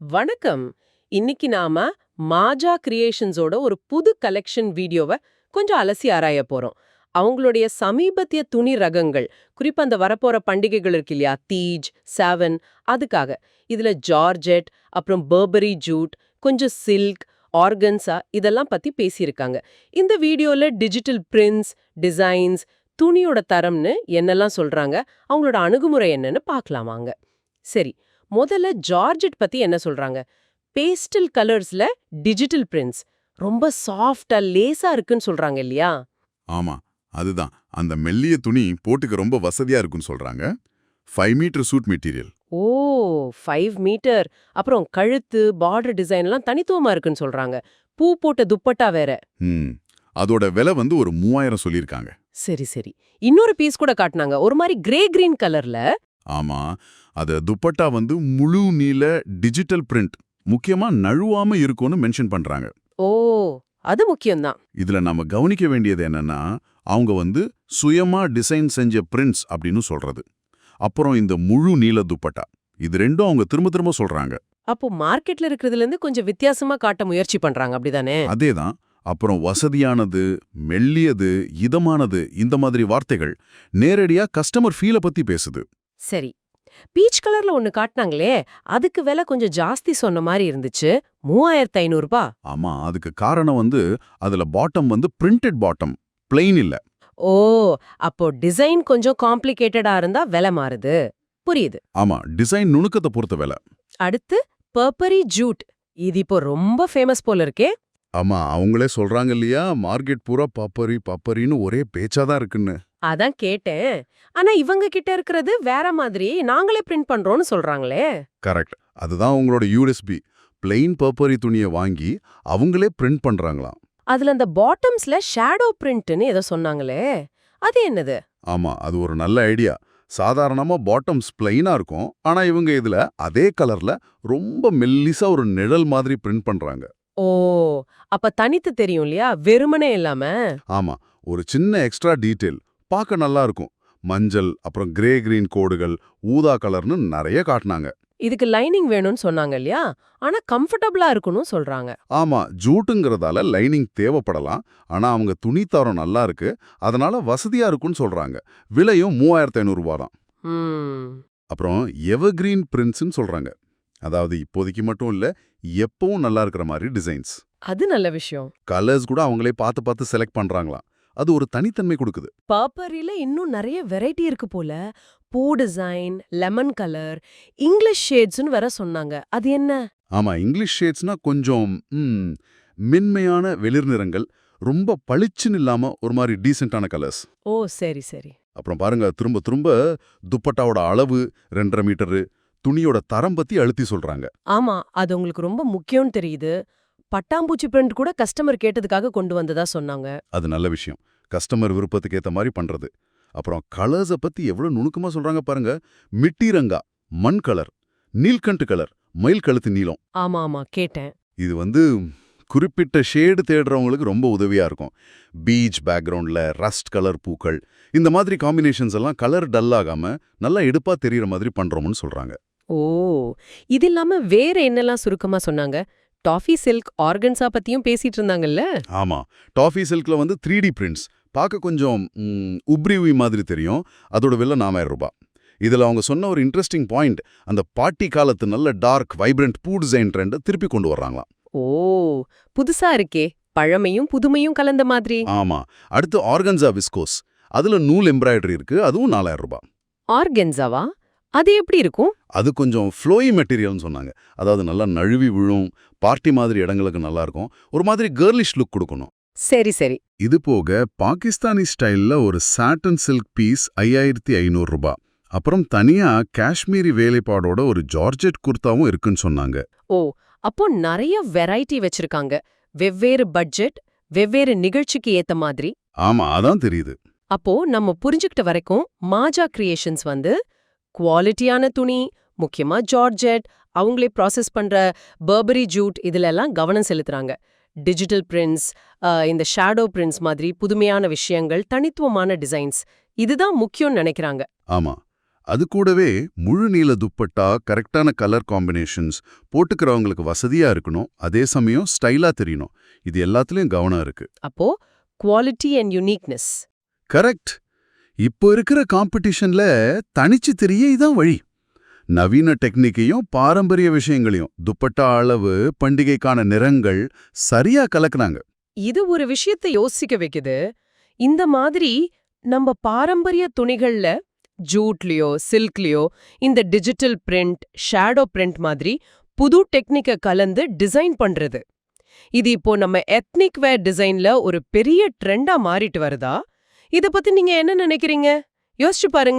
வணக்கம். இன்னைக்கு நாம மாஜா கிரியேஷன்ஸோட ஒரு புது கலெக்ஷன் வீடியோவை கொஞ்சம் அலசி ஆராய போறோம். அவங்களுடைய சமீபத்திய துணி ரகங்கள் குறிப்பா அந்த வரப்போற பண்டிகைகள் இருக்கு இல்லையா தீஜ் செவன் அதுக்காக. இதுல ஜார்ஜெட் அப்புறம் பர்பரி ஜூட் கொஞ்சம் சில்க் ஆர்கன்ஸா இதெல்லாம் பத்தி பேசியிருக்காங்க. இந்த வீடியோல டிஜிட்டல் பிரிண்ட்ஸ் டிசைன்ஸ் துணியோட தரம்னு என்னெல்லாம் சொல்றாங்க அவங்களோட அணுகுமுறை என்னன்னு பார்க்கலாம் வாங்க. சரி முதல்ல ஜார்ஜெட் பத்தி என்ன சொல்றாங்க? பேஸ்டல் கலர்ஸ்ல டிஜிட்டல் பிரிண்ட்ஸ். ரொம்ப சாஃப்டா லேசா இருக்குன்னு சொல்றாங்க இல்லையா? ஆமா அதுதான். அந்த மெல்லிய துணி போட்டுக்க ரொம்ப வசதியா இருக்குன்னு சொல்றாங்க. ஃபைவ் மீட்டர் சூட் மெட்டீரியல் ஓ ஃபைவ் மீட்டர் அப்புறம் கழுத்து பார்டர் டிசைன்லாம் தனித்துவமா இருக்குன்னு சொல்றாங்க. பூ போட்ட துப்பட்டா வேற. ம் அதோட விலை வந்து ஒரு மூவாயிரம் சொல்லியிருக்காங்க. சரி சரி. இன்னொரு பீஸ் கூட காட்டுனாங்க. ஒரு மாதிரி கிரே கிரீன் கலர்ல ஆமா. அது துப்பட்டா வந்து முழு நீல டிஜிட்டல் பிரிண்ட் முக்கியமா நழுவாம இருக்கும்னு மென்ஷன் பண்றாங்க. ஓ அது முக்கியம்தான். இதுல நாம கவனிக்க வேண்டியது என்னன்னா அவங்க வந்து சுயமா டிசைன் செஞ்ச பிரிண்ட்ஸ் அப்படின்னு சொல்றது. அப்புறம் இந்த முழு நீல துப்பட்டா இது ரெண்டும் அவங்க திரும்ப திரும்ப சொல்றாங்க. அப்போ மார்க்கெட்ல இருக்கிறதுல இருந்து கொஞ்சம் வித்தியாசமா காட்ட முயற்சி பண்றாங்க அப்படிதானே? அதேதான். அப்புறம் வசதியானது மெல்லியது இதமானது இந்த மாதிரி வார்த்தைகள் நேரடியா கஸ்டமர் ஃபீலை பத்தி பேசுது. சரி. பீச் கலர்ல ஒன்னு காட்டினாங்களே அதுக்கு விலை கொஞ்சம் ஜாஸ்தி சொன்ன மாதிரி இருந்துச்சு. மூவாயிரத்து ஐநூறு ரூபாய் ஆமா அதுக்கு காரணம் வந்து அதுல பாட்டம் வந்து பிரிண்டட் பாட்டம் பிளெயின் இல்ல. ஓ அப்போ டிசைன் கொஞ்சம் காம்ப்ளிகேட்டடா இருந்தா விலை மாறுது. புரியுது. ஆமா டிசைன் நுணுக்கத்தை பொறுத்த விலை. அடுத்து பர்பரி ஜூட். இது இப்போ ரொம்ப ஃபேமஸ் போல இருக்கே. ஆமா அவங்களே சொல்றாங்க இல்லையா மார்க்கெட் பூரா பப்பரி பப்பரின்னு ஒரே பேச்சாதான் இருக்குன்னு. அதான் கேட்டேன். ஆனா இவங்க கிட்ட இருக்கிறது வேற மாதிரி. நாங்களே பிரிண்ட் பண்றோம்னு சொல்றாங்களே. கரெக்ட். அதுதான் அவங்களோட யூஎஸ்பி பிளெயின் பர்பரி துணியை வாங்கி அவங்களே பிரிண்ட் பண்றாங்களாம். அதுல அந்த பாட்டம்ஸ்ல ஷேடோ பிரிண்ட்னு ஏதோ சொன்னாங்களே. அது என்னது? ஆமா அது ஒரு நல்ல ஐடியா. சாதாரணமா பாட்டம்ஸ் பிளெயினா இருக்கும். ஆனா இவங்க இதுல அதே கலர்ல ரொம்ப மெல்லிசா ஒரு நிழல் மாதிரி பிரிண்ட் பண்றாங்க. ஓ அப்ப தனித்து தெரியும் இல்லையா? வெறுமனே இல்லாம? ஆமா ஒரு சின்ன எக்ஸ்ட்ரா டீட்டெயில். பார்க்க நல்லா இருக்கும் மஞ்சள் அப்புறம் கிரே கிரீன் கோடுகள் ஊதா கலர்னு நிறைய காட்டினாங்க. இதுக்கு லைனிங் வேணும்னு சொன்னாங்க இல்லையா? ஆனா கம்ஃபர்டபுளா இருக்கணும் சொல்றாங்க. ஆமா ஜூட்டுங்கிறதால லைனிங் தேவைப்படலாம். ஆனா அவங்க துணி தரம் நல்லா இருக்கு அதனால வசதியா இருக்கும்னு சொல்றாங்க. விலையும் மூவாயிரத்தி ஐநூறு ரூபா தான் அப்புறம் எவர்கிரீன் பிரிண்ட்ஸ்னு சொல்றாங்க. அதாவது இப்போதைக்கு மட்டும் இல்ல எப்பவும் நல்லா இருக்கிற மாதிரி டிசைன்ஸ் அது நல்ல விஷயம். கலர்ஸ் கூட அவங்களே பார்த்து பார்த்து செலக்ட் பண்றாங்களாம். அது ஒரு தனித்தன்மை கொடுக்குது. பர்பரியில இன்னும் நிறைய வெரைட்டி இருக்கு போல. பூ டிசைன் லெமன் கலர் இங்கிலீஷ் ஷேட்ஸ்னு வேற சொன்னாங்க. அது என்ன? ஆமா இங்கிலீஷ் ஷேட்ஸ்னா கொஞ்சம் மென்மையான வெளிர் நிறங்கள் ரொம்ப பளிச்சுன்னு இல்லாம ஒரு மாதிரி டீசென்டான கலர்ஸ். ஓ சரி சரி. அப்புறம் பாருங்க திரும்ப திரும்ப துப்பட்டாவோட அளவு ரெண்டரை மீட்டரு துணியோட தரம் பத்தி அழுத்தி சொல்றாங்க. ஆமா அது உங்களுக்கு ரொம்ப முக்கியம்னு தெரியுது. பட்டாம்பூச்சி பிரிண்ட் கூட கஸ்டமர் கேட்டதுக்காக கொண்டு வந்ததா சொன்னாங்க. அது நல்ல விஷயம். கஸ்டமர் விருப்பத்துக்கு ஏத்த மாதிரி பண்றது. அப்புறம் கலர்ஸை பத்தி எவ்வளவு நுணுக்கமா சொல்றாங்க பாருங்க. மிட்டிரங்கா மண் கலர் நீல்கண்டு கலர் மயில் கழுத்து நீலம் ஆமா ஆமா கேட்டேன். இது வந்து குறிப்பிட்ட ஷேடு தேடுறவங்களுக்கு ரொம்ப உதவியா இருக்கும். பீச் பேக்ரவுண்ட்ல ரஸ்ட் கலர் பூக்கள் இந்த மாதிரி காம்பினேஷன்ஸ் எல்லாம் கலர் டல் ஆகாம நல்லா எடுப்பா தெரியற மாதிரி பண்றோம்னு சொல்றாங்க. ஓ இது இல்லாம வேற என்னெல்லாம் சுருக்கமா சொன்னாங்க? டாஃபி சில்க் ஆர்கன்ஸா பத்தியும் பேசிட்டு இருந்தாங்கல்ல? ஆமா. டாஃபி சில்க்ல வந்து த்ரீ டி பிரிண்ட்ஸ். பார்க்க கொஞ்சம் ம், உப்ரி உய் மாதிரி தெரியும். அதோட விலை நாலாயிரம் ரூபாய். இதுல அவங்க சொன்ன ஒரு இன்ட்ரெஸ்டிங் பாயிண்ட் அந்த பாட்டி காலத்து நல்ல டார்க் வைப்ரண்ட் பூ டிசைன் ட்ரெண்டை திருப்பி கொண்டு வர்றாங்களாம். ஓ புதுசா இருக்கே. பழமையும் புதுமையும் கலந்த மாதிரி. ஆமா. அடுத்து ஆர்கன்சா விஸ்கோஸ் அதுல நூல் எம்ப்ராய்டரி இருக்கு. அதுவும் நாலாயிரம் ரூபாய். ஆர்கன்ஸாவா? அது எப்படி இருக்கும்? அது கொஞ்சம் ஃப்ளோயி மெட்டீரியல்னு சொன்னாங்க. அதாவது நல்லா நழுவி விழும் பார்ட்டி மாதிரி இடங்களுக்கு நல்லா இருக்கும். ஒரு மாதிரி கேர்லிஷ் லுக் கொடுக்கணும். சரி சரி. இது போக பாகிஸ்தானி ஸ்டைல்ல ஒரு சாட்டன் சில்க் பீஸ் ஐயாயிரத்தி ஐநூறு ரூபாய் அப்புறம் தனியா காஷ்மீரி வேலைப்பாடோட ஒரு ஜார்ஜெட் குர்தாவும் இருக்குன்னு சொன்னாங்க. ஓ அப்போ நிறைய வெரைட்டி வச்சிருக்காங்க. வெவ்வேறு பட்ஜெட் வெவ்வேறு நிகழ்ச்சிக்கு ஏத்த மாதிரி. ஆமா அதான் தெரியுது. அப்போ நம்ம புரிஞ்சுக்கிட்ட வரைக்கும் மாஜா கிரியேஷன்ஸ் வந்து குவாலிட்டியான துணி முக்கியமா ஜார்ஜெட் அவங்களே ப்ராசஸ் பண்ற பர்பரி ஜூட் இதுல எல்லாம் கவனம் செலுத்துறாங்க. டிஜிட்டல் பிரிண்ட்ஸ் இந்த ஷேடோ பிரிண்ட்ஸ் மாதிரி புதுமையான விஷயங்கள் தனித்துவமான டிசைன்ஸ் இதுதான் முக்கியம்னு நினைக்கிறாங்க. ஆமா. அது கூடவே முழு நீள துப்பட்டா கரெக்டான கலர் காம்பினேஷன்ஸ் போட்டுக்கிறவங்களுக்கு வசதியா இருக்கணும். அதே சமயம் ஸ்டைலா தெரியணும். இது எல்லாத்துலயும் கவனம் இருக்கு. அப்போ குவாலிட்டி அண்ட் யுனிக்னஸ் கரெக்ட் இப்போ இருக்கிற காம்படிஷன்ல தனிச்சு தெரிய இதான் வழி. நவீன டெக்னிக்கையும் பாரம்பரிய விஷயங்களையும் துப்பட்டா அளவு பண்டிகைக்கான நிறங்கள் சரியா கலக்குனாங்க இது ஒரு விஷயத்தை யோசிக்க வைக்குது. இந்த மாதிரி நம்ம பாரம்பரிய துணிகள்ல ஜூட்லயோ சில்க்லயோ இந்த டிஜிட்டல் பிரிண்ட் ஷேடோ பிரிண்ட் மாதிரி புது டெக்னிக்க கலந்து டிசைன் பண்றது. இது இப்போ நம்ம எத்னிக் வேர் டிசைன்ல ஒரு பெரிய ட்ரெண்டா மாறிட்டு வருதா? இத பத்தி நீங்க என்ன நினைக்கிறீங்க? யோசிச்சு பாருங்க.